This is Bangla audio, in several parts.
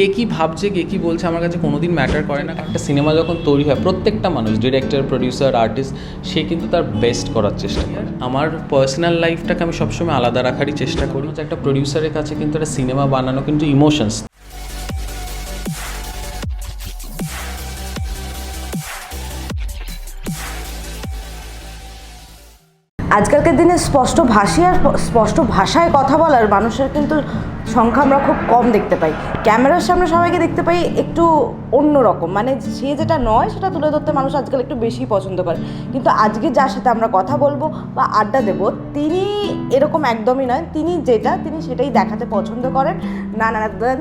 কে কী ভাবছে, কে কী বলছে আমার কাছে কোনোদিন ম্যাটার করে না। একটা সিনেমা যখন তৈরি হয়, প্রত্যেকটা মানুষ ডিরেক্টর প্রডিউসার আর্টিস্ট সে কিন্তু তার বেস্ট করার চেষ্টা করে। আমার পার্সোনাল লাইফটাকে আমি সবসময় আলাদা রাখারই চেষ্টা করি। একটা প্রডিউসারের কাছে কিন্তু একটা সিনেমা বানানো কিন্তু ইমোশনস আজকালকার দিনে স্পষ্ট ভাষী আর স্পষ্ট ভাষায় কথা বলার মানুষের কিন্তু সংখ্যা আমরা খুব কম দেখতে পাই। ক্যামেরার সামনে সবাইকে দেখতে পাই একটু অন্য রকম। মানে সে যেটা নয় সেটা তুলে ধরতে মানুষ আজকাল একটু বেশি পছন্দ করে। কিন্তু আজকে যার সাথে আমরা কথা বলব বা আড্ডা দেব তিনি এরকম একদমই নয়। তিনি যেটা তিনি সেটাই দেখাতে পছন্দ করেন। না না then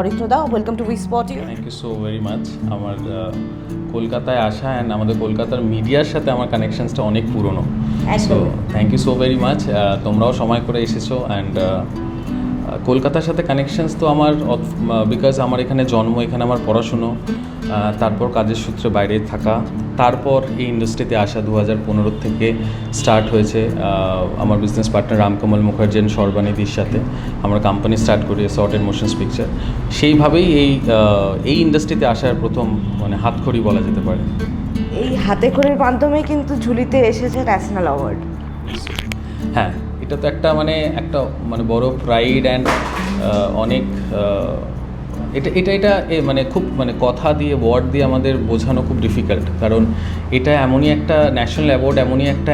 অরিত্রদা welcome to we spot you thank you so very much আমার কলকাতায় আসা অ্যান্ড আমাদের কলকাতার মিডিয়ার সাথে আমার কানেকশনসটা অনেক পুরনো। So thank you so very much তোমরাও সময় করে এসেছ অ্যান্ড কলকাতার সাথে কানেকশানস তো আমার বিকজ আমার এখানে জন্ম এখানে আমার পড়াশুনো তারপর কাজের সূত্রে বাইরে থাকা তারপর এই ইন্ডাস্ট্রিতে আসা দু হাজার পনেরো থেকে স্টার্ট হয়েছে আমার business partner Ramkamal Mukherjee and সর্বানিধির সাথে আমরা কোম্পানি স্টার্ট করি শর্ট অ্যান্ড মোশনস পিকচার সেইভাবেই এই এই ইন্ডাস্ট্রিতে আসার প্রথম মানে হাতখড়ি বলা যেতে পারে। এই হাতে খড়ির মাধ্যমে কিন্তু ঝুলিতে এসেছে ন্যাশনাল অ্যাওয়ার্ড হ্যাঁ। এটা তো একটা মানে একটা মানে বড় প্রাইড অ্যান্ড অনেক এটা এটা এটা মানে খুব মানে কথা দিয়ে ওয়ার্ড দিয়ে আমাদের বোঝানো খুব ডিফিকাল্ট কারণ এটা এমনই একটা ন্যাশনাল অ্যাওয়ার্ড এমনই একটা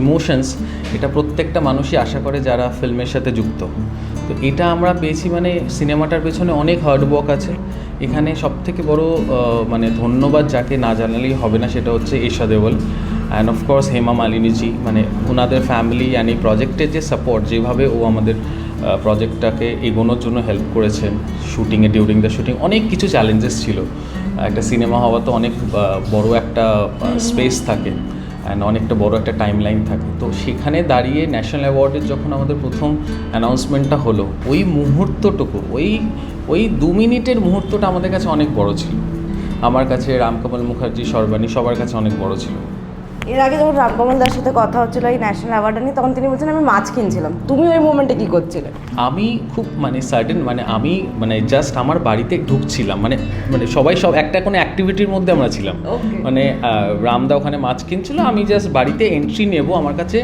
ইমোশনস এটা প্রত্যেকটা মানুষই আশা করে যারা ফিল্মের সাথে যুক্ত। তো এটা আমরা পেয়েছি মানে সিনেমাটার পেছনে অনেক হার্ডওয়ার্ক আছে। এখানে সবথেকে বড় মানে ধন্যবাদ যাকে না জানালেই হবে না, সেটা হচ্ছে এশা দেওয়াল অ্যান্ড অফকোর্স হেমা মালিনীজি মানে ওনাদের ফ্যামিলি অ্যান্ড এই প্রজেক্টের যে সাপোর্ট যেভাবে ও আমাদের প্রজেক্টটাকে এগোনোর জন্য হেল্প করেছেন শুটিংয়ে ডিউরিং দ্য শুটিং অনেক কিছু চ্যালেঞ্জেস ছিল। একটা সিনেমা হওয়া তো অনেক বড় একটা স্পেস থাকে অ্যান্ড অনেকটা বড় একটা টাইম লাইন থাকে। তো সেখানে দাঁড়িয়ে ন্যাশনাল অ্যাওয়ার্ডের যখন আমাদের প্রথম অ্যানাউন্সমেন্টটা হলো, ওই মুহূর্তটুকু, ওই ওই দু মিনিটের মুহূর্তটা আমাদের কাছে অনেক বড় ছিল। আমার কাছে রামকমল মুখার্জি, সর্বাণী, সবার কাছে অনেক বড় ছিল। এর আগে যখন রামকমল দার সাথে কথা হচ্ছিল এই ন্যাশনাল অ্যাওয়ার্ডটা নিয়ে তখন তিনি বলছেন আমি মাছ কিনছিলাম। তুমি ওই মোমেন্টে কি করছিলে? আমি খুব মানে সার্টেন মানে আমি মানে জাস্ট আমার বাড়িতে ঢুকছিলাম। মানে মানে সবাই সব একটা কোনো অ্যাক্টিভিটির মধ্যে আমরা ছিলাম. মানে রামদা ওখানে মাছ কিনছিল আমি জাস্ট বাড়িতে এন্ট্রি নেব আমার কাছে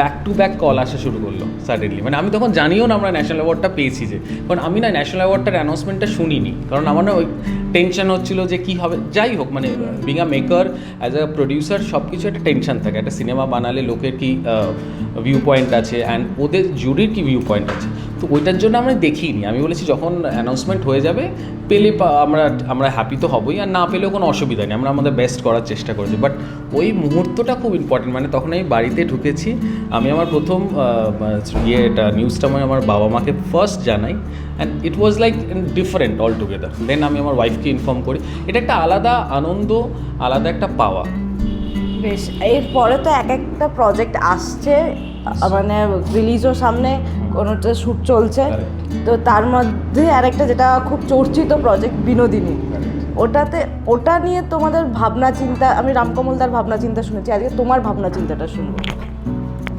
ব্যাক টু ব্যাক কল আসা শুরু করল সাডেনলি মানে আমি তখন জানিও না আমরা ন্যাশনাল অ্যাওয়ার্ডটা পেয়েছি যে। কারণ আমি না ন্যাশনাল অ্যাওয়ার্ডটার অ্যানাউন্সমেন্টটা শুনিনি। কারণ আমার না ওই টেনশন হচ্ছিল যে কী হবে। যাই হোক মানে being a maker as a producer সব কিছু একটা টেনশন থাকে। একটা সিনেমা বানালে লোকের কি ভিউ পয়েন্ট আছে অ্যান্ড ওদের জুরির কি ভিউ পয়েন্ট আছে? তো ওইটার জন্য আমরা দেখিনি। আমি বলেছি যখন অ্যানাউন্সমেন্ট হয়ে যাবে, পেলে আমরা আমরা হ্যাপি তো হবই, আর না পেলেও কোনো অসুবিধা নেই। আমরা আমাদের বেস্ট করার চেষ্টা করেছি। বাট ওই মুহূর্তটা খুব ইম্পর্টেন্ট মানে তখন আমি বাড়িতে ঢুকেছি। আমি আমার প্রথম ইয়ে এটা নিউজটা আমি আমার বাবা মাকে ফার্স্ট জানাই। And it was like different all together then আমি আমার ওয়াইফকে ইনফর্ম করি। এটা একটা আলাদা আনন্দ, আলাদা একটা পাওয়া। বেশ, এরপরে তো এক একটা প্রজেক্ট আসছে। মানে রিলিজও সামনে কোনোটা শ্যুট চলছে। তো তার মধ্যে আরেকটা যেটা খুব চর্চিত প্রজেক্ট বিনোদিনী। ওটাতে ওটা নিয়ে তোমাদের ভাবনা চিন্তা আমি রামকমলদার ভাবনা চিন্তা শুনেছি আজকে তোমার ভাবনা চিন্তাটা শুনব।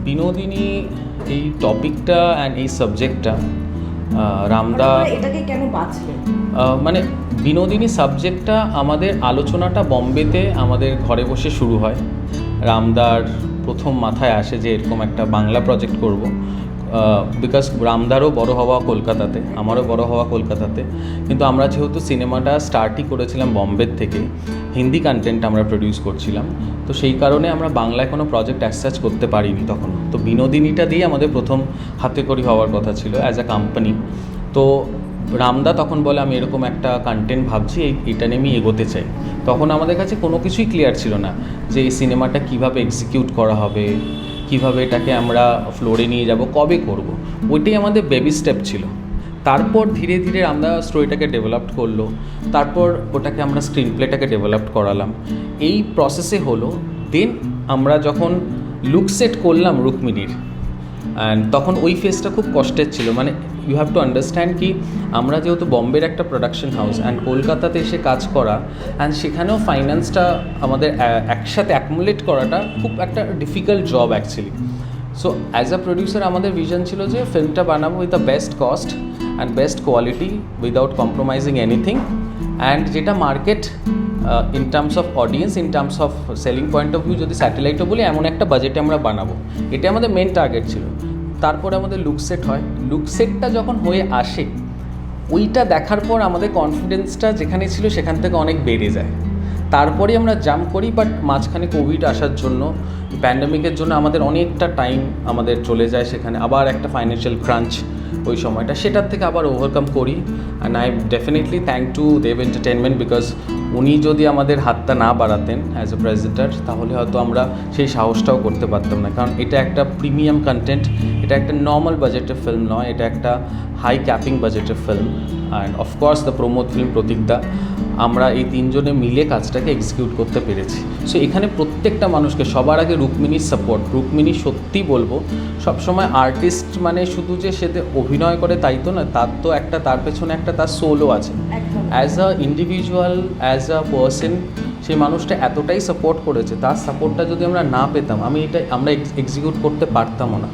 বিনোদিনী এই টপিকটা অ্যান্ড এই সাবজেক্টটা রামদা তোমরা এটাকে কেন বাঁচলে মানে বিনোদিনী সাবজেক্টটা আমাদের আলোচনাটা বম্বেতে আমাদের ঘরে বসে শুরু হয়। রামদার প্রথম মাথায় আসে যে এরকম একটা বাংলা প্রজেক্ট করব। বিকজ রামদারও বড় হওয়া কলকাতাতে, আমারও বড় হওয়া কলকাতাতে। কিন্তু আমরা যেহেতু সিনেমাটা স্টার্টই করেছিলাম বম্বের থেকে, হিন্দি কন্টেন্ট আমরা প্রডিউস করছিলাম। তো সেই কারণে আমরা বাংলায় কোনো প্রজেক্ট অ্যাসাচ করতে পারিনি তখন। তো বিনোদিনীটা দিয়ে আমাদের প্রথম হাতে করি হওয়ার কথা ছিল অ্যাজ আ কোম্পানি তো রামদা তখন বলে, আমি এরকম একটা কন্টেন্ট ভাবছি এটা নিয়ে আমি এগোতে চাই। তখন আমাদের কাছে কোনো কিছুই ক্লিয়ার ছিল না যে এই সিনেমাটা কীভাবে এক্সিকিউট করা হবে, কীভাবে এটাকে আমরা ফ্লোরে নিয়ে যাব, কবে করব। ওইটাই আমাদের বেবি স্টেপ ছিল। তারপর ধীরে ধীরে আমরা স্টোরিটাকে ডেভেলপ করল, তারপর ওটাকে আমরা স্ক্রিন প্লেটাকে ডেভেলপ করালাম। এই প্রসেসে হলো দেন আমরা যখন লুক সেট করলাম রুক্মিণীর অ্যান্ড তখন ওই ফেসটা খুব কষ্টের ছিল। মানে ইউ হ্যাভ টু আন্ডারস্ট্যান্ড কি আমরা যেহেতু বম্বের একটা প্রোডাকশন হাউস অ্যান্ড কলকাতাতে এসে কাজ করা অ্যান্ড সেখানেও ফাইন্যান্সটা আমাদের একসাথে অ্যাকুমুলেট করাটা খুব একটা difficult job actually so as a producer আমাদের ভিশন ছিল যে ফিল্মটা বানাবো with the best cost and best quality without compromising anything and যেটা market in terms of audience in terms of selling point of view যদি স্যাটেলাইটও বলি, এমন একটা বাজেটে আমরা বানাবো। এটা আমাদের মেন টার্গেট ছিল। তারপরে আমাদের লুক সেট হয়। লুক সেটটা যখন হয়ে আসে, ওইটা দেখার পর আমাদের কনফিডেন্সটা যেখানে ছিল সেখান থেকে অনেক বেড়ে যায়। তারপরে আমরা জাম্প করি বাট মাঝখানে কোভিড আসার জন্য প্যান্ডামিকের জন্য আমাদের অনেকটা টাইম আমাদের চলে যায় সেখানে। আবার একটা ফাইন্যান্সিয়াল ক্রাঞ্চ ওই সময়টা। সেটার থেকে আবার ওভারকাম করি। And I definitely thank to Dev entertainment because উনি যদি আমাদের হাতটা না বাড়াতেন অ্যাজ এ প্রেজেন্টার তাহলে হয়তো আমরা সেই সাহসটাও করতে পারতাম না। কারণ এটা একটা প্রিমিয়াম কন্টেন্ট এটা একটা নর্মাল বাজেটের ফিল্ম নয়, এটা একটা হাই ক্যাপিং বাজেটের film and of course the Pramod film প্রতীকদা আমরা এই তিনজনে মিলে কাজটাকে এক্সিকিউট করতে পেরেছি। সো এখানে প্রত্যেকটা মানুষকে সবার আগে রুক্মিণীর সাপোর্ট রুক্মিণী সত্যি বলব সবসময় আর্টিস্ট মানে শুধু যে সে অভিনয় করে তাই তো না তার তো একটা তার পেছনে একটা তার সোলও আছে। As a individual as a person সেই মানুষটা এতটাই সাপোর্ট করেছে তার সাপোর্টটা যদি আমরা না পেতাম আমি এটা আমরা এক্সিকিউট করতে পারতামও না।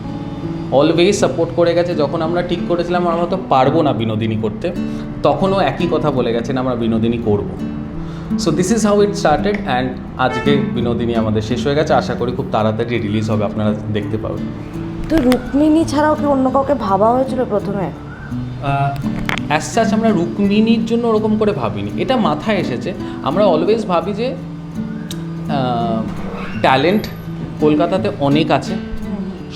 অলওয়েজ সাপোর্ট করে গেছে। যখন আমরা ঠিক করেছিলাম আমরা হয়তো পারব না বিনোদিনী করতে। তখনও একই কথা বলে গেছেন আমরা বিনোদিনী করব। So this is how it started and আজকে বিনোদিনী আমাদের শেষ হয়ে গেছে। আশা করি খুব তাড়াতাড়ি রিলিজ হবে আপনারা দেখতে পাবেন। তো রুক্মিণী ছাড়াও কি অন্য কাউকে ভাবা হয়েছিল প্রথমে? অ্যাজ সাচ আমরা রুক্মিণীর জন্য ওরকম করে ভাবিনি। এটা মাথায় এসেছে। আমরা অলওয়েজ ভাবি যে ট্যালেন্ট কলকাতাতে অনেক আছে।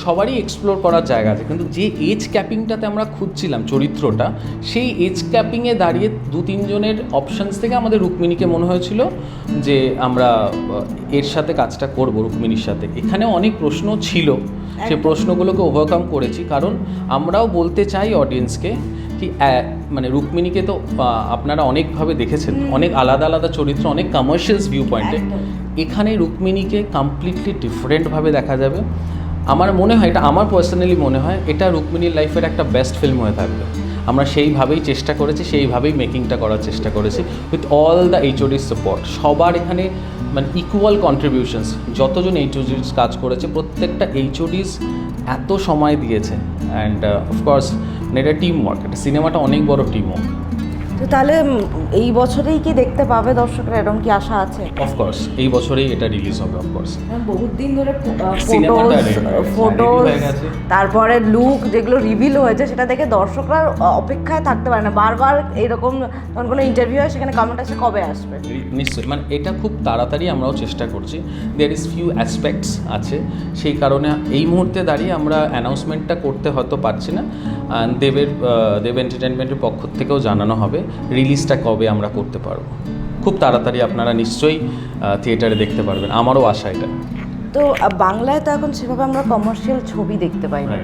সবারই এক্সপ্লোর করার জায়গা আছে। কিন্তু যে এজ ক্যাপিংটাতে আমরা খুঁজছিলাম চরিত্রটা সেই এজ ক্যাপিংয়ে দাঁড়িয়ে দু তিনজনের অপশানস থেকে আমাদের রুক্মিণীকে মনে হয়েছিল যে আমরা এর সাথে কাজটা করব রুক্মিণীর সাথে। এখানে অনেক প্রশ্ন ছিল। সে প্রশ্নগুলোকে ওভারকাম করেছি। কারণ আমরাও বলতে চাই অডিয়েন্সকে কি মানে রুক্মিণীকে তো আপনারা অনেকভাবে দেখেছেন। অনেক আলাদা আলাদা চরিত্র অনেক কমার্শিয়ালস ভিউ পয়েন্টে এখানে রুক্মিণীকে কমপ্লিটলি ডিফারেন্টভাবে দেখা যাবে। আমার মনে হয়, এটা আমার পার্সোনালি মনে হয়, এটা রুক্মিণীর লাইফের একটা বেস্ট ফিল্ম হয়ে থাকবে। আমরা সেইভাবেই চেষ্টা করেছি, সেইভাবেই মেকিংটা করার চেষ্টা করেছি উইথ অল দ্য এইচওডির সাপোর্ট সবার এখানে মানে ইকুয়াল কন্ট্রিবিউশনস যতজন এইচওডিস কাজ করেছে, প্রত্যেকটা এইচওডিস এত সময় দিয়েছে। অ্যান্ড অফকোর্স মানে এটা টিম ওয়ার্ক এটা সিনেমাটা অনেক বড় টিম ওয়ার্ক তো তাহলে এই বছরেই কি দেখতে পাবে দর্শকরা? এরকম কি আশা আছে? অফকোর্স এই বছরেই এটা রিলিজ হবে অফকোর্স বহুত দিন ধরে সিনেমাটা ফটোজ হয়ে হয়ে। তারপরে লুক যেগুলো রিভিল হয়েছে সেটা দেখে দর্শকরা অপেক্ষায় থাকতে পারে না। বারবার এরকম যখন কোনো ইন্টারভিউ হয় সেখানে কমেন্ট আসে কবে আসবে? নিশ্চয়ই মানে এটা খুব তাড়াতাড়ি আমরাও চেষ্টা করছি। দেয়ার ইজ ফিউ অ্যাসপেক্টস আছে সেই কারণে এই মুহূর্তে দাঁড়িয়ে আমরা অ্যানাউন্সমেন্টটা করতে হয়তো পারছি না। দেবের দেব এন্টারটেনমেন্টের পক্ষ থেকেও জানানো হবে। রিলিজটা কবে আমরা করতে পারব? খুব তাড়াতাড়ি আপনারা নিশ্চয়ই থিয়েটারে দেখতে পারবেন। আমারও আশা এটা। তো বাংলায় তো এখন সেভাবে আমরা কমার্শিয়াল ছবি দেখতে পাই না।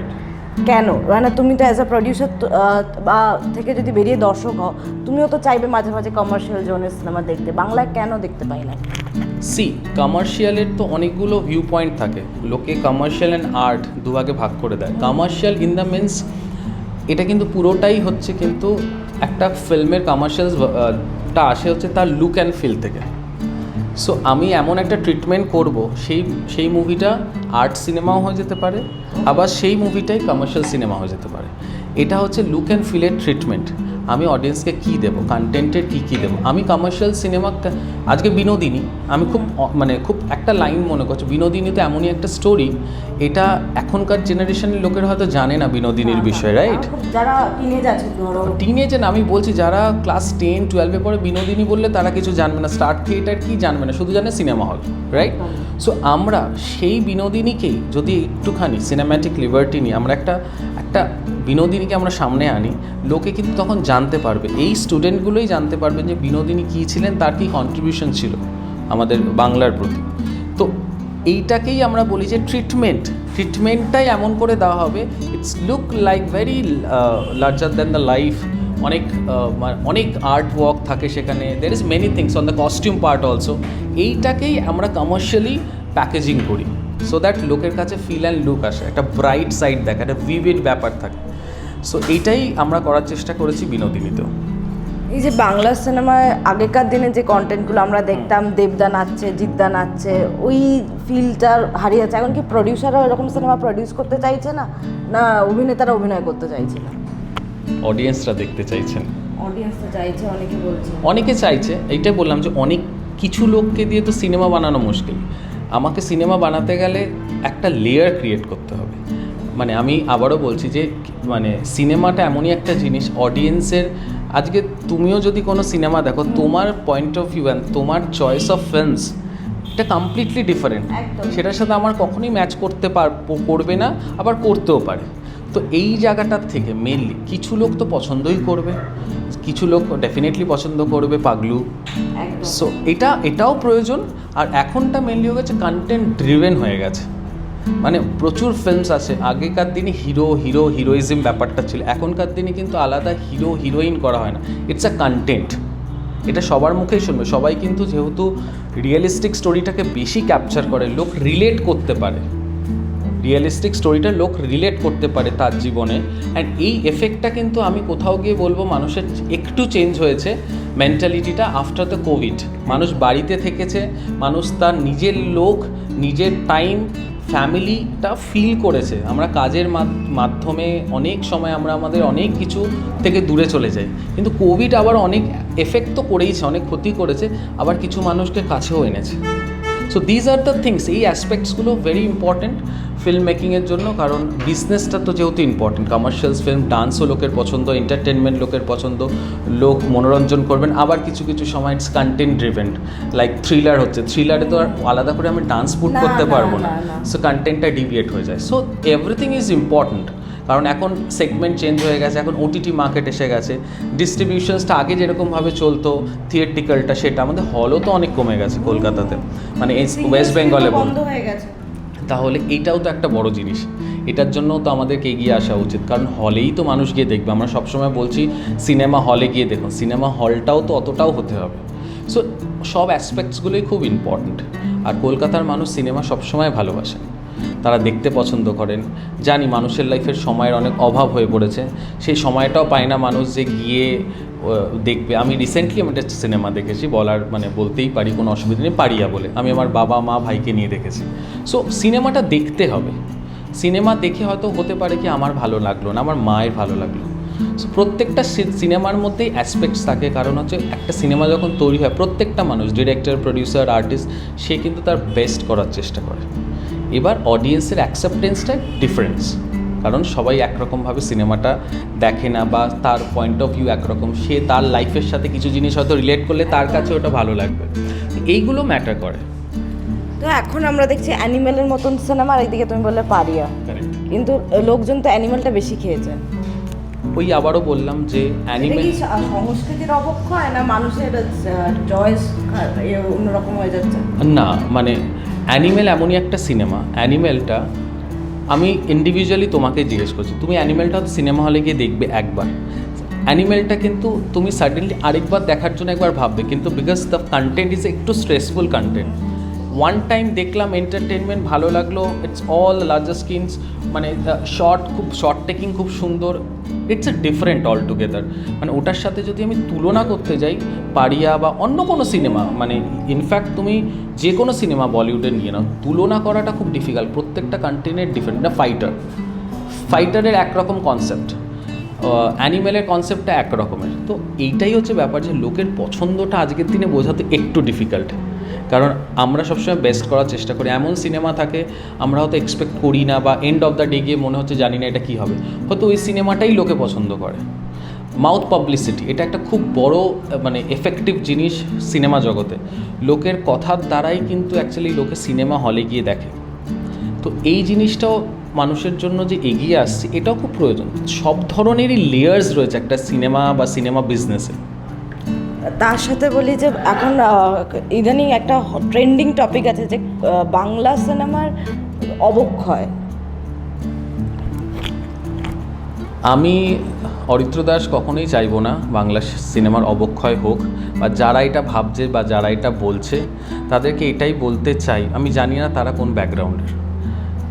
কেন? মানে তুমি তো অ্যাজ আ প্রডিউসার বা থেকে যদি বেরিয়ে দর্শক হও তুমিও তো চাইবে মাঝে মাঝে কমার্শিয়াল জোনের সিনেমা দেখতে। বাংলায় কেন দেখতে পাই না? সি কমার্শিয়ালের তো অনেকগুলো ভিউ পয়েন্ট থাকে। লোকে কমার্শিয়াল অ্যান্ড আর্ট দুভাগে ভাগ করে দেয়। কমার্শিয়াল ইন দ্য মিন্স এটা কিন্তু পুরোটাই হচ্ছে কিন্তু একটা ফিল্মের কমার্শিয়ালসটা আসে হচ্ছে তার লুক অ্যান্ড ফিল থেকে। সো আমি এমন একটা ট্রিটমেন্ট করব, সেই সেই মুভিটা আর্ট সিনেমাও হয়ে যেতে পারে, আবার সেই মুভিটাই কমার্শিয়াল সিনেমা হয়ে যেতে পারে। এটা হচ্ছে লুক অ্যান্ড ফিলের ট্রিটমেন্ট আমি অডিয়েন্সকে কী দেবো? কন্টেন্টের কী কী দেবো? আমি কমার্শিয়াল সিনেমা আজকে বিনোদিনী আমি খুব মানে খুব একটা লাইন মনে করছি বিনোদিনী তো এমনই একটা স্টোরি এটা এখনকার জেনারেশনের লোকের হয়তো জানে না বিনোদিনীর বিষয়ে রাইট যারা টিনেজ আছে না আমি বলছি যারা ক্লাস টেন টুয়েলভে পরে বিনোদিনী বললে তারা কিছু জানবে না স্টার থিয়েটার কি জানবে না শুধু জানে সিনেমা হল রাইট সো আমরা সেই বিনোদিনীকেই যদি একটুখানি সিনেম্যাটিক লিবার্টি নিয়ে আমরা একটা একটা বিনোদিনীকে আমরা সামনে আনি, লোকে কিন্তু তখন জানতে পারবে। এই স্টুডেন্টগুলোই জানতে পারবেন যে বিনোদিনী কী ছিলেন, তার কী কন্ট্রিবিউশন ছিল আমাদের বাংলার প্রতি। তো এইটাকেই আমরা বলি যে ট্রিটমেন্ট ট্রিটমেন্টটাই এমন করে দেওয়া হবে it's look like very larger than the life অনেক মানে অনেক আর্ট ওয়ার্ক থাকে সেখানে। There is many things on the costume part also এইটাকেই আমরা কমার্শিয়ালি প্যাকেজিং করি। সো দ্যাট লোকের কাছে ফিল অ্যান্ড লুক আসে। একটা ব্রাইট সাইড দেখা, একটা ভিভিড ব্যাপার থাকে। সো এইটাই আমরা করার চেষ্টা করেছি বিনোদিনীতেও। এই যে বাংলা সিনেমায় আগেকার দিনে যে কন্টেন্টগুলো আমরা দেখতাম দেবদা নাচছে জিদ্দা নাচছে ওই ফিলটা হারিয়ে যাচ্ছে। এখন কি প্রডিউসাররা এরকম সিনেমা প্রডিউস করতে চাইছে না? না অভিনেতারা অভিনয় করতে চাইছে না? অডিয়েন্সরা দেখতে চাইছেন। অডিয়েন্স তো চাইছে অনেকে বলছে। অনেকে চাইছে এইটাই বললাম যে অনেক কিছু লোককে দিয়ে তো সিনেমা বানানো মুশকিল। আমাকে সিনেমা বানাতে গেলে একটা লেয়ার ক্রিয়েট করতে হবে। মানে আমি আবারও বলছি যে মানে সিনেমাটা এমনই একটা জিনিস অডিয়েন্সের আজকে তুমিও যদি কোনো সিনেমা দেখো তোমার পয়েন্ট অফ ভিউ অ্যান্ড তোমার চয়েস অফ ফিল্মস এটা কমপ্লিটলি ডিফারেন্ট সেটার সাথে আমার কখনোই ম্যাচ করতে পার করবে না আবার করতেও পারে। তো এই জায়গাটার থেকে মেনলি কিছু লোক তো পছন্দই করবে। কিছু লোক ডেফিনেটলি পছন্দ করবে পাগলু। সো এটা এটাও প্রয়োজন আর এখনটা মেনলি হয়ে গেছে কন্টেন্ট ড্রিভেন হয়ে গেছে। মানে প্রচুর ফিল্মস আছে। আগেকার দিনে হিরো হিরো হিরোইজম ব্যাপারটা ছিল। এখনকার দিনে কিন্তু আলাদা হিরো হিরোইন করা হয় না। ইটস আ কন্টেন্ট এটা সবার মুখেই শুনবে। সবাই কিন্তু যেহেতু রিয়েলিস্টিক স্টোরিটাকে বেশি ক্যাপচার করে, লোক রিলেট করতে পারে। রিয়েলিস্টিক স্টোরিটা লোক রিলেট করতে পারে তার জীবনে। অ্যান্ড এই এফেক্টটা কিন্তু আমি কোথাও গিয়ে বলব, মানুষের একটু চেঞ্জ হয়েছে মেন্টালিটিটা আফটার দ্য কোভিড মানুষ বাড়িতে থেকেছে, মানুষ তার নিজের লোক, নিজের টাইম ফ্যামিলিটা ফিল করেছে। আমরা কাজের মাধ- মাধ্যমে অনেক সময় আমরা আমাদের অনেক কিছু থেকে দূরে চলে যাই। কিন্তু কোভিড আবার অনেক এফেক্ট তো করেইছে, অনেক ক্ষতি করেছে, আবার কিছু মানুষকে কাছেও এনেছে। So these are the things এই অ্যাসপেক্টসগুলো ভেরি ইম্পর্ট্যান্ট ফিল্ম মেকিংয়ের জন্য কারণ বিজনেসটা তো যেহেতু ইম্পর্টেন্ট কমার্শিয়ালস ফিল্ম ডান্সও লোকের পছন্দ এন্টারটেনমেন্ট লোকের পছন্দ লোক মনোরঞ্জন করবেন। আবার কিছু কিছু সময় it's content driven like thriller হচ্ছে। থ্রিলারে তো আর আলাদা করে আমি ডান্স পুট করতে পারব না। সো কন্টেন্টটা ডিভিয়েট হয়ে যায়। সো এভরিথিং ইজ ইম্পর্ট্যান্ট কারণ এখন সেগমেন্ট চেঞ্জ হয়ে গেছে এখন ওটিটি মার্কেট এসে গেছে। ডিস্ট্রিবিউশনসটা আগে যেরকমভাবে চলতো থিয়েটিক্যালটা সেটা আমাদের হলও তো অনেক কমে গেছে কলকাতাতে। মানে ওয়েস্ট বেঙ্গলে বন্ধ হয়ে গেছে। তাহলে এটাও তো একটা বড় জিনিস। এটার জন্য তো আমাদেরকে এগিয়ে আসা উচিত। কারণ হলেই তো মানুষ গিয়ে দেখবে। আমরা সবসময় বলছি সিনেমা হলে গিয়ে দেখুন। সিনেমা হলটাও তো অতটাও হতে হবে। সো সব অ্যাসপেক্টসগুলোই খুব ইম্পর্ট্যান্ট আর কলকাতার মানুষ সিনেমা সবসময় ভালোবাসেন তারা দেখতে পছন্দ করেন। জানি মানুষের লাইফের সময়ের অনেক অভাব হয়ে পড়েছে। সেই সময়টাও পায় না মানুষ যে গিয়ে দেখবে। আমি রিসেন্টলি আমি একটা সিনেমা দেখেছি, বলার মানে বলতেই পারি, কোনো অসুবিধা নেই, পারিয়া বলে। আমি আমার বাবা, মা, ভাইকে নিয়ে দেখেছি। সো সিনেমাটা দেখতে হবে। সিনেমা দেখে হয়তো হতে পারে কি আমার ভালো লাগল না, আমার মায়ের ভালো লাগল। প্রত্যেকটা সিনেমার মধ্যেই অ্যাসপেক্টস থাকে। কারণ হচ্ছে একটা সিনেমা যখন তৈরি হয়, প্রত্যেকটা মানুষ ডিরেক্টর প্রডিউসার আর্টিস্ট সে কিন্তু তার বেস্ট করার চেষ্টা করে। এবার অডিয়েন্সের অ্যাকসেপ্টেন্সটা ডিফারেন্স কারণ সবাই একরকমভাবে সিনেমাটা দেখে না বা তার পয়েন্ট অফ ভিউ একরকম। সে তার লাইফের সাথে কিছু জিনিস হয়তো রিলেট করলে তার কাছে ওটা ভালো লাগবে। এইগুলো ম্যাটার করে। তো এখন আমরা দেখছি অ্যানিমেলের মতন সিনেমা আর একদিকে তুমি বললে পারিয়া। কিন্তু লোকজন তো অ্যানিমেলটা বেশি খেয়েছে। ওই আবারও বললাম যে এটা অ্যানিমে সংস্কৃতির অবক্ষয় না মানুষের চয়েস অন্যরকম হয়ে যাচ্ছে? না মানে অ্যানিমেল এমনই একটা সিনেমা, অ্যানিমেলটা আমি ইন্ডিভিজুয়ালি তোমাকে জিজ্ঞেস করছি, তুমি অ্যানিমেলটা হয়তো সিনেমা হলে গিয়ে দেখবে একবার। অ্যানিমেলটা কিন্তু তুমি সাডেনলি আরেকবার দেখার জন্য একবার ভাববে, কিন্তু বিকজ দ্য কন্টেন্ট ইজ একটু স্ট্রেসফুল কন্টেন্ট ওয়ান টাইম দেখলাম এন্টারটেনমেন্ট ভালো লাগল ইটস অল লার্জার স্ক্রিনস মানে শর্ট খুব শর্ট টেকিং খুব সুন্দর it's a different all together মানে ওটার সাথে যদি আমি তুলনা করতে যাই, পারিয়া বা অন্য কোনো সিনেমা মানে ইনফ্যাক্ট তুমি যে কোনো সিনেমা বলিউডের নিয়ে নাও, তুলনা করাটা খুব ডিফিকাল্ট প্রত্যেকটা কন্টেন্টের ডিফারেন্ট না ফাইটার ফাইটারের একরকম কনসেপ্ট অ্যানিমেলের কনসেপ্টটা একরকমের। তো এইটাই হচ্ছে ব্যাপার যে লোকের পছন্দটা আজকের দিনে বোঝাতে একটু ডিফিকাল্ট কারণ আমরা সবসময় বেস্ট করার চেষ্টা করি। এমন সিনেমা থাকে, আমরা হয়তো এক্সপেক্ট করি না বা এন্ড অফ দ্য ডে গিয়ে মনে হচ্ছে জানি না এটা কী হবে। হয়তো ওই সিনেমাটাই লোকে পছন্দ করে। মাউথ পাবলিসিটি এটা একটা খুব বড় মানে এফেক্টিভ জিনিস সিনেমা জগতে। লোকের কথার দ্বারাই কিন্তু অ্যাকচুয়ালি লোকে সিনেমা হলে গিয়ে দেখে। তো এই জিনিসটাও মানুষের জন্য যে এগিয়ে আসছে, এটাও খুব প্রয়োজন। সব ধরনেরই লেয়ার্স রয়েছে একটা সিনেমা বা সিনেমা বিজনেসে তার সাথে বলি যে এখন ইদানিং একটা ট্রেন্ডিং টপিক আছে যে বাংলা সিনেমার অবক্ষয়। আমি অরিত্র দাস কখনোই চাইব না বাংলা সিনেমার অবক্ষয় হোক, বা যারা এটা ভাবছে বা যারা এটা বলছে, তাদেরকে এটাই বলতে চাই। আমি জানি না তারা কোন ব্যাকগ্রাউন্ডের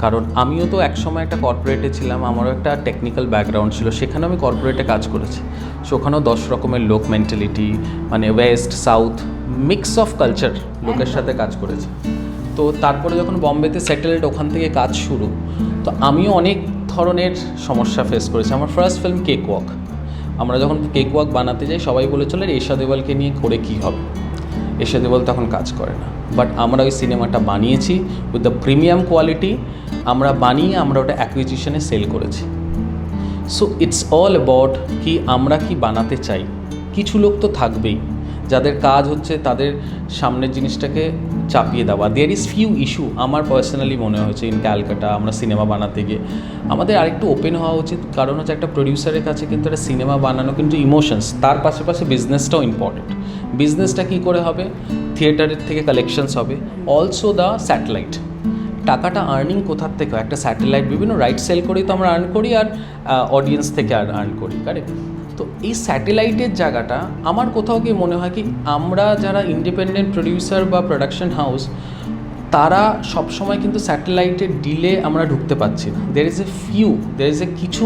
কারণ আমিও তো একসময় একটা কর্পোরেটে ছিলাম, আমারও একটা টেকনিক্যাল ব্যাকগ্রাউন্ড ছিল সেখানেও আমি কর্পোরেটে কাজ করেছি। সো ওখানেও দশ রকমের লোক মেন্টালিটি মানে west south mix of culture লোকের সাথে কাজ করেছি। তো তারপরে যখন বম্বেতে সেটেলড ওখান থেকে কাজ শুরু, তো আমিও অনেক ধরনের সমস্যা ফেস করেছি। আমার ফার্স্ট ফিল্ম কেক ওয়াক আমরা যখন কেক ওয়াক বানাতে যাই, সবাই বলেছিল এশা দেওয়ালকে নিয়ে করে কী হবে? এশা দেওয়াল তখন কাজ করে না। বাট আমরা ওই সিনেমাটা বানিয়েছি উইথ দ্য প্রিমিয়াম কোয়ালিটি আমরা বানিয়ে আমরা ওটা অ্যাকুইজিশনে সেল করেছি। সো ইটস অল অ্যাবাউট কি আমরা কি বানাতে চাই। কিছু লোক তো থাকবেই, যাদের কাজ হচ্ছে তাদের সামনের জিনিসটাকে চাপিয়ে দেওয়া। দেয়ার ইজ ফিউ ইস্যু আমার পার্সোনালি মনে হয়েছে ইন ক্যালকাটা আমরা সিনেমা বানাতে গিয়ে। আমাদের আরেকটু ওপেন হওয়া উচিত, কারণ হচ্ছে একটা প্রডিউসারের কাছে কিন্তু একটা সিনেমা বানানো কিন্তু ইমোশনস তার পাশাপাশি বিজনেসটাও ইম্পর্টেন্ট বিজনেসটা কী করে হবে? থিয়েটারের থেকে কালেকশনস হবে। অলসো দ্য স্যাটেলাইট টাকাটা আর্নিং কোথার থেকে? একটা স্যাটেলাইট বিভিন্ন রাইট সেল করেই তো আমরা আর্ন করি আর অডিয়েন্স থেকে আর আর্ন করি কারেক্ট তো এই স্যাটেলাইটের জায়গাটা, আমার কোথাও কি মনে হয় কি আমরা যারা ইন্ডিপেন্ডেন্ট প্রডিউসার বা প্রোডাকশন হাউস তারা সবসময় কিন্তু স্যাটেলাইটের ডিলে আমরা ঢুকতে পাচ্ছি না। There is a few there is a কিছু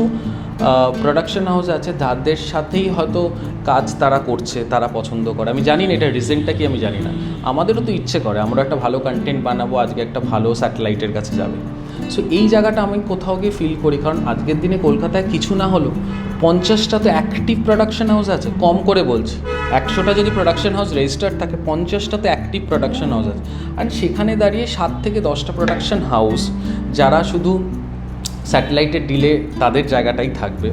প্রোডাকশন হাউস আছে, যাদের সাথেই হয়তো কাজ তারা করছে, তারা পছন্দ করে। আমি জানি না এটা রিজেন্টটা কি, আমি জানি না। আমাদেরও তো ইচ্ছে করে, আমরা একটা ভালো কন্টেন্ট বানাবো, আজকে একটা ভালো স্যাটেলাইটের কাছে যাবে। সো এই জায়গাটা আমি কোথাও গিয়ে ফিল করি। কারণ আজকের দিনে কলকাতায় কিছু না হলেও পঞ্চাশটা তো অ্যাক্টিভ প্রোডাকশন হাউস আছে। কম করে বলছি। একশোটা যদি প্রোডাকশন হাউস রেজিস্টার্ড থাকে, পঞ্চাশটা তো অ্যাক্টিভ প্রোডাকশন হাউস আছে। আর সেখানে দাঁড়িয়ে সাত থেকে দশটা প্রোডাকশন হাউস যারা শুধু স্যাটেলাইটের ডিলে তাদের জায়গাটাই থাকবে।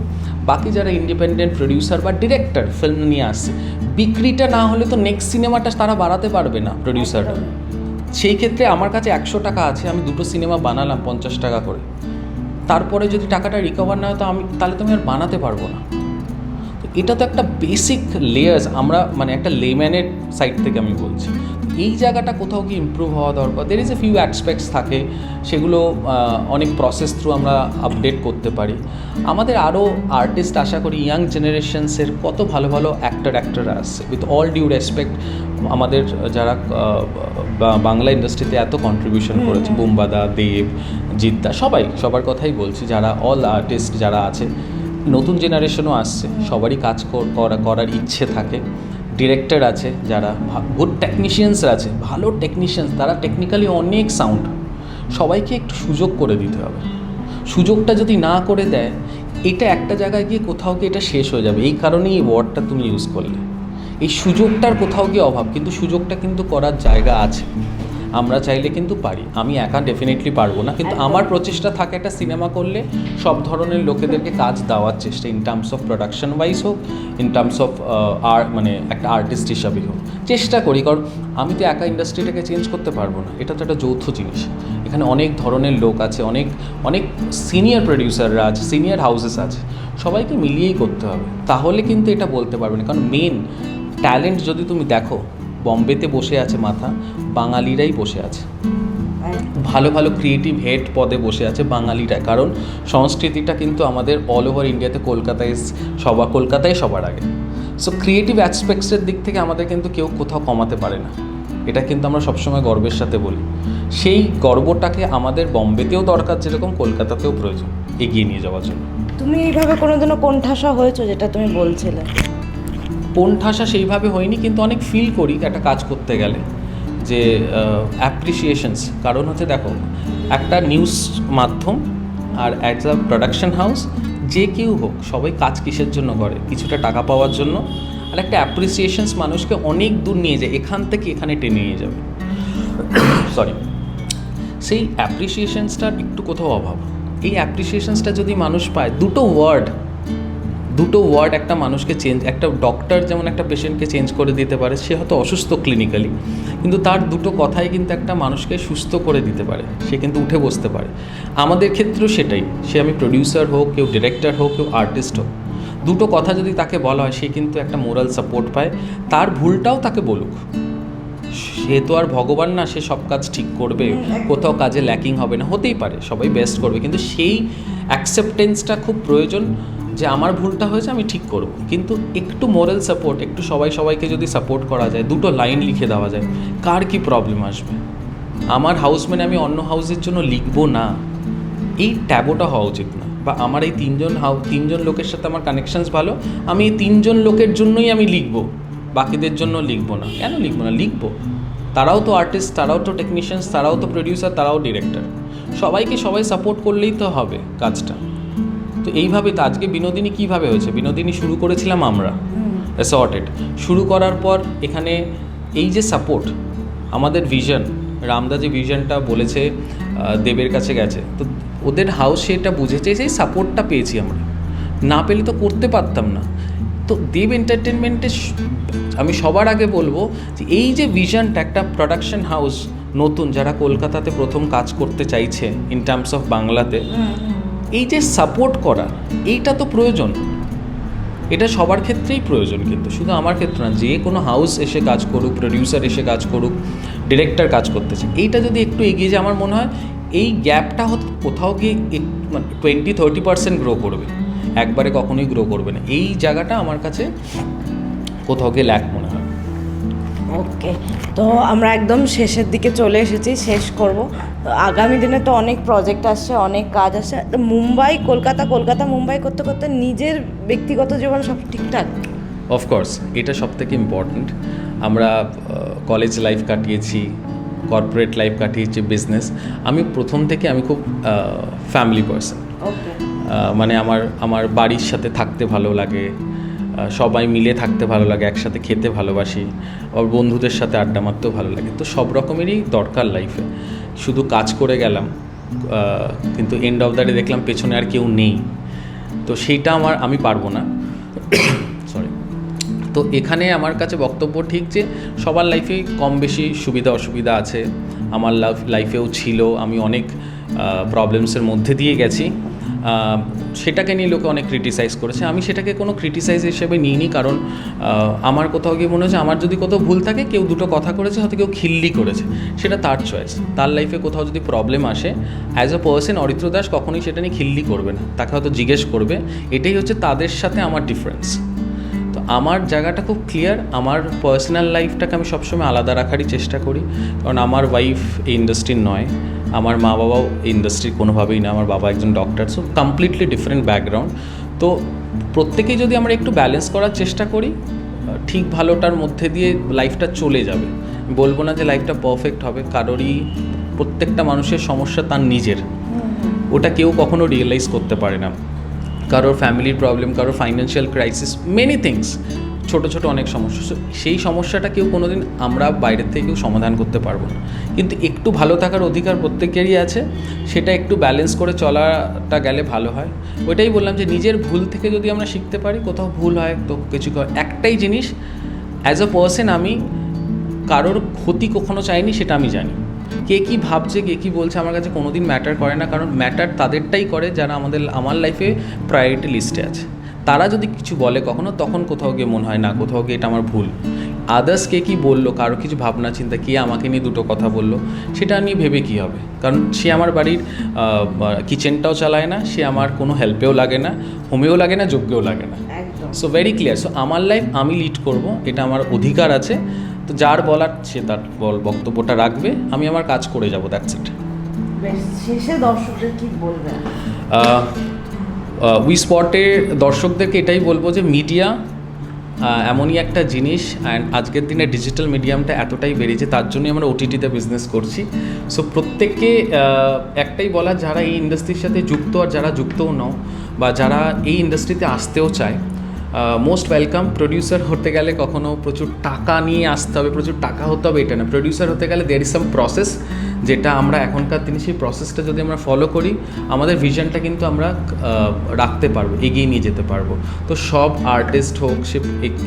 বাকি যারা ইন্ডিপেন্ডেন্ট প্রডিউসার বা ডিরেক্টর ফিল্ম নিয়ে আসছে, বিক্রিটা না হলে তো নেক্সট সিনেমাটা তারা বাড়াতে পারবে না প্রডিউসাররা সেই ক্ষেত্রে আমার কাছে একশো টাকা আছে, আমি দুটো সিনেমা বানালাম পঞ্চাশ টাকা করে। তারপরে যদি টাকাটা রিকভার না হয়, তো আমি তাহলে তো আমি আর বানাতে পারব না। এটা তো একটা বেসিক লেয়ার্স আমরা মানে একটা লেম্যানের সাইড থেকে আমি বলছি। এই জায়গাটা কোথাও কি ইমপ্রুভ হওয়া দরকার? There is a few aspects থাকে সেগুলো অনেক প্রসেস থ্রু আমরা আপডেট করতে পারি। আমাদের আরও আর্টিস্ট আশা করি ইয়াং জেনারেশনসের কত ভালো ভালো অ্যাক্টর অ্যাক্টররা আসছে উইথ অল ডিউ রেসপেক্ট আমাদের যারা বাংলা ইন্ডাস্ট্রিতে এত কন্ট্রিবিউশন করেছে বুম্বাদা দেব জিদ্দা সবাই সবার কথাই বলছি যারা অল আর্টিস্ট যারা আছে নতুন জেনারেশনও আসছে সবারই কাজ কর- করা করার ইচ্ছে থাকে। ডিরেক্টর আছে, যারা গুড টেকনিশিয়ানস আছে, ভালো টেকনিশিয়ানস তারা টেকনিক্যালি অনেক সাউন্ড সবাইকে একটু সুযোগ করে দিতে হবে। সুযোগটা যদি না করে দেয়, এটা একটা জায়গায় গিয়ে কোথাও গিয়ে এটা শেষ হয়ে যাবে। এই কারণেই এই ওয়ার্ডটা তুমি ইউজ করলে। এই সুযোগটার কোথাও গিয়ে অভাব, কিন্তু সুযোগটা কিন্তু করার জায়গা আছে। আমরা চাইলে কিন্তু পারি। আমি একা ডেফিনেটলি পারব না। কিন্তু আমার প্রচেষ্টা থাকে একটা সিনেমা করলে সব ধরনের লোকেদেরকে কাজ দেওয়ার চেষ্টা in terms of production wise হোক ইন টার্মস অফ আর মানে একটা আর্টিস্ট হিসাবে হোক। চেষ্টা করি কারণ আমি তো একা ইন্ডাস্ট্রিটাকে চেঞ্জ করতে পারব না। এটা তো একটা যৌথ জিনিস। এখানে অনেক ধরনের লোক আছে অনেক অনেক সিনিয়র প্রডিউসাররা আছে সিনিয়র হাউসেস আছে। সবাইকে মিলিয়েই করতে হবে। তাহলে কিন্তু এটা বলতে পারবে না। কারণ মেন ট্যালেন্ট যদি তুমি দেখো বম্বেতে বসে আছে মাথা, বাঙালিরাই বসে আছে। ভালো ভালো ক্রিয়েটিভ হেড পদে বসে আছে বাঙালিরা কারণ সংস্কৃতিটা কিন্তু আমাদের অল ওভার ইন্ডিয়াতে কলকাতায় সবার কলকাতায় সবার আগে। সো ক্রিয়েটিভ অ্যাসপেক্টসের দিক থেকে আমাদের কিন্তু কেউ কোথাও কমাতে পারে না। এটা কিন্তু আমরা সবসময় গর্বের সাথে বলি। সেই গর্বটাকে আমাদের বম্বেতেও দরকার যেরকম কলকাতাতেও প্রয়োজন, এগিয়ে নিয়ে যাওয়ার জন্য। তুমি এইভাবে কোনোদিনও কোণঠাসা হয়েছো যেটা তুমি বলছিলে? কোন ঠাসা সেইভাবে হয়নি, কিন্তু অনেক ফিল করি একটা কাজ করতে গেলে, যে অ্যাপ্রিসিয়েশনস কারণ হচ্ছে দেখো, একটা নিউজ মাধ্যম আর অ্যাজ আ প্রোডাকশন হাউস যে কেউ হোক, সবাই কাজ কিসের জন্য করে? কিছুটা টাকা পাওয়ার জন্য। আর একটা অ্যাপ্রিসিয়েশনস মানুষকে অনেক দূর নিয়ে যায়, এখান থেকে এখানে টেনে নিয়ে যাবে। সরি সেই অ্যাপ্রিসিয়েশনসটার একটু কোথাও অভাব। এই অ্যাপ্রিসিয়েশনসটা যদি মানুষ পায়, দুটো ওয়ার্ড দুটো ওয়ার্ড একটা মানুষকে চেঞ্জ একটা ডক্টর যেমন একটা পেশেন্টকে চেঞ্জ করে দিতে পারে সে হয়তো অসুস্থ ক্লিনিক্যালি কিন্তু তার দুটো কথাই কিন্তু একটা মানুষকে সুস্থ করে দিতে পারে সে কিন্তু উঠে বসতে পারে। আমাদের ক্ষেত্রেও সেটাই সে আমি প্রডিউসার হোক কেউ ডিরেক্টর হোক কেউ আর্টিস্ট হোক দুটো কথা যদি তাকে বলা হয় সে কিন্তু একটা মোরাল সাপোর্ট পায় তার ভুলটাও তাকে বলুক। সে তো আর ভগবান না সে সব কাজ ঠিক করবে কোথাও কাজে ল্যাকিং হবে না হতেই পারে সবাই বেস্ট করবে কিন্তু সেই অ্যাকসেপ্টেন্সটা খুব প্রয়োজন। যে আমার ভুলটা হয়েছে আমি ঠিক করব। কিন্তু একটু মোরাল সাপোর্ট একটু সবাই সবাইকে যদি সাপোর্ট করা যায়, দুটো লাইন লিখে দেওয়া যায়, কার কি প্রবলেম আসবে? আমার হাউসম্যান আমি অন্য হাউসের জন্য লিখব না। এই ট্যাবোটা হওয়া উচিত না। বা আমার এই তিনজন হাউ তিনজন লোকের সাথে আমার কানেকশানস ভালো, আমি এই তিনজন লোকের জন্যই আমি লিখব। বাকিদের জন্য লিখব না। কেন লিখব না? লিখব। তারাও তো আর্টিস্ট তারাও তো টেকনিশিয়ানস তারাও তো প্রডিউসার তারাও ডিরেক্টর সবাইকে সবাই সাপোর্ট করলেই তো হবে কাজটা। তো এইভাবে তো আজকে বিনোদিনী কীভাবে হয়েছে? বিনোদিনী শুরু করেছিলাম আমরা। অ্যাসর্টেড শুরু করার পর এখানে এই যে সাপোর্ট আমাদের ভিশন রামদা যে ভিশনটা বলেছে দেবের কাছে গেছে। তো ওদের হাউস সেটা বুঝেছে সেই সাপোর্টটা পেয়েছি আমরা। না পেলে তো করতে পারতাম না। তো দেব এন্টারটেনমেন্টে আমি সবার আগে বলব যে এই যে ভিশনটা একটা প্রোডাকশন হাউস নতুন যারা কলকাতাতে প্রথম কাজ করতে চাইছে ইন টার্মস অফ বাংলাতে এই যে সাপোর্ট করা, এইটা তো প্রয়োজন। এটা সবার ক্ষেত্রেই প্রয়োজন কিন্তু, শুধু আমার ক্ষেত্রে না, যে কোনো হাউস এসে কাজ করুক প্রডিউসার এসে কাজ করুক ডিরেক্টর কাজ করতেছে এইটা যদি একটু এগিয়ে যায়, আমার মনে হয় এই গ্যাপটা কোথাও গিয়ে মানে টোয়েন্টি থার্টি পার্সেন্ট গ্রো করবে, একবারে কখনোই গ্রো করবে না। এই জায়গাটা আমার কাছে কোথাও গিয়ে ল্যাক মনে ওকে। তো আমরা একদম শেষের দিকে চলে এসেছি শেষ করব। তো আগামী দিনে তো অনেক প্রজেক্ট আসছে অনেক কাজ আসছে। তো মুম্বাই কলকাতা কলকাতা মুম্বাই করতে করতে নিজের ব্যক্তিগত জীবন সব ঠিকঠাক? অফকোর্স এটা সব থেকে ইম্পর্ট্যান্ট আমরা কলেজ লাইফ কাটিয়েছি কর্পোরেট লাইফ কাটিয়েছি বিজনেস আমি প্রথম থেকে আমি খুব ফ্যামিলি পার্সন মানে আমার আমার বাড়ির সাথে থাকতে ভালো লাগে সবাই মিলে থাকতে ভালো লাগে, একসাথে খেতে ভালোবাসি, আবার বন্ধুদের সাথে আড্ডা মারতেও ভালো লাগে। তো সব রকমেরই দরকার লাইফে শুধু কাজ করে গেলাম কিন্তু এন্ড অফ দ্য ডে দেখলাম পেছনে আর কেউ নেই। তো সেইটা আমার, আমি পারব না। সরি তো এখানে আমার কাছে বক্তব্য ঠিক যে, সবার লাইফে কম বেশি সুবিধা অসুবিধা আছে। আমার লাইফ লাইফেও ছিল, আমি অনেক প্রবলেমসের মধ্যে দিয়ে গেছি। সেটাকে নিয়ে লোকে অনেক ক্রিটিসাইজ করেছে। আমি সেটাকে কোনো ক্রিটিসাইজ হিসেবে নিইনি কারণ আমার কোথাও গিয়ে মনে হচ্ছে আমার যদি কোথাও ভুল থাকে, কেউ দুটো কথা করেছে, হয়তো কেউ খিল্লি করেছে। সেটা তার চয়েস তার লাইফে কোথাও যদি প্রবলেম আসে as a person Aritra Das কখনোই সেটা নিয়ে খিল্লি করবে না। তাকে হয়তো জিজ্ঞেস করবে, এটাই হচ্ছে তাদের সাথে আমার ডিফারেন্স তো আমার জায়গাটা খুব ক্লিয়ার আমার পার্সোনাল লাইফটাকে আমি সবসময় আলাদা রাখারই চেষ্টা করি। কারণ আমার ওয়াইফ এই ইন্ডাস্ট্রির নয়। আমার মা বাবাও এই ইন্ডাস্ট্রির কোনোভাবেই না আমার বাবা একজন doctor so completely different background তো প্রত্যেকেই যদি আমরা একটু ব্যালেন্স করার চেষ্টা করি ঠিক ভালোটার মধ্যে দিয়ে লাইফটা চলে যাবে। বলব না যে লাইফটা পারফেক্ট হবে কারোরই প্রত্যেকটা মানুষের সমস্যা তার নিজের। ওটা কেউ কখনো রিয়েলাইজ করতে পারে না। কারোর ফ্যামিলির প্রবলেম কারোর ফাইন্যান্সিয়াল ক্রাইসিস মেনি থিংস ছোট ছোট অনেক সমস্যা। সেই সমস্যাটা কেউ কোনোদিন আমরা বাইরের থেকেও সমাধান করতে পারব না। কিন্তু একটু ভালো থাকার অধিকার প্রত্যেকেরই আছে, সেটা একটু ব্যালেন্স করে চলাটা গেলে ভালো হয়। ওইটাই বললাম যে, নিজের ভুল থেকে যদি আমরা শিখতে পারি, কোথাও ভুল হয়, তো কিছু একটাই জিনিস অ্যাজ আ পার্সন আমি কারোর ক্ষতি কখনো চাইনি, সেটা আমি জানি। কে কী ভাবছে, কে কী বলছে, আমার কাছে কোনোদিন ম্যাটার করে না। কারণ ম্যাটার তাদেরটাই করে যারা আমাদের, আমার লাইফে প্রায়োরিটি লিস্টে আছে। তারা যদি কিছু বলে কখনো তখন কোথাও গিয়ে মনে হয় না কোথাও গিয়ে এটা আমার ভুল। আদার্স কে কী বলল কারও কিছু ভাবনা চিন্তা কে আমাকে নিয়ে দুটো কথা বলল সেটা নিয়ে ভেবে কী হবে? কারণ সে আমার বাড়ির কিচেনটাও চালায় না সে আমার কোনো হেল্পেও লাগে না হোমেও লাগে না যোগ্যও লাগে না। সো ভেরি ক্লিয়ার সো আমার লাইফ আমি লিড করব এটা আমার অধিকার আছে। তো যার বলার সে তার বল বক্তব্যটা রাখবে আমি আমার কাজ করে যাব দ্যাটস ইট শেষে দর্শকদের কি বলবেন উই স্পটে দর্শকদেরকে এটাই বলব যে মিডিয়া এমনই একটা জিনিস অ্যান্ড আজকের দিনে ডিজিটাল মিডিয়ামটা এতটাই বেড়েছে, তার জন্যই আমরা ওটিটিতে বিজনেস করছি। সো প্রত্যেককে একটাই বলা যারা এই ইন্ডাস্ট্রির সাথে যুক্ত আর যারা যুক্তও নও বা যারা এই ইন্ডাস্ট্রিতে আসতেও চায় মোস্ট ওয়েলকাম প্রডিউসার হতে গেলে কখনো প্রচুর টাকা নিয়ে আসতে হবে, প্রচুর টাকা হতে হবে, এটা না। প্রডিউসার হতে গেলে দের ইজ সাম প্রসেস যেটা আমরা এখনকার দিনে সেই প্রসেসটা যদি আমরা ফলো করি, আমাদের ভিশনটা কিন্তু আমরা রাখতে পারব, এগিয়ে নিয়ে যেতে পারব। তো সব আর্টিস্ট হোক, সে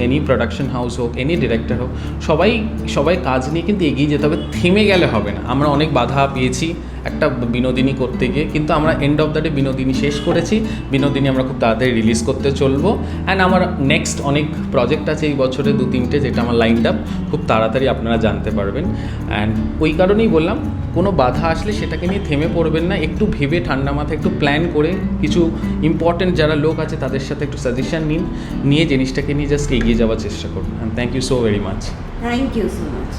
এনি প্রোডাকশন হাউস হোক এনি ডিরেক্টর হোক, সবাই সবাই কাজ নিয়ে কিন্তু এগিয়ে যেতে হবে, থেমে গেলে হবে না। আমরা অনেক বাধা পেয়েছি একটা বিনোদিনী করতে গিয়ে, কিন্তু আমরা end of the day Binodini শেষ করেছি। বিনোদিনী আমরা খুব তাড়াতাড়ি রিলিজ করতে চলবো। অ্যান্ড আমার নেক্সট অনেক প্রজেক্ট আছে এই বছরে দু তিনটে, যেটা আমার লাইনড আপ খুব তাড়াতাড়ি আপনারা জানতে পারবেন। অ্যান্ড ওই কারণেই বললাম, কোনো বাধা আসলে সেটাকে নিয়ে থেমে পড়বেন না। একটু ভেবে ঠান্ডা মাথায় একটু প্ল্যান করে কিছু ইম্পর্টেন্ট যারা লোক আছে তাদের সাথে একটু সাজেশন নিন। নিয়ে জিনিসটাকে নিয়ে জাস্ট এগিয়ে যাওয়ার চেষ্টা করুন। And thank you so very much thank you so much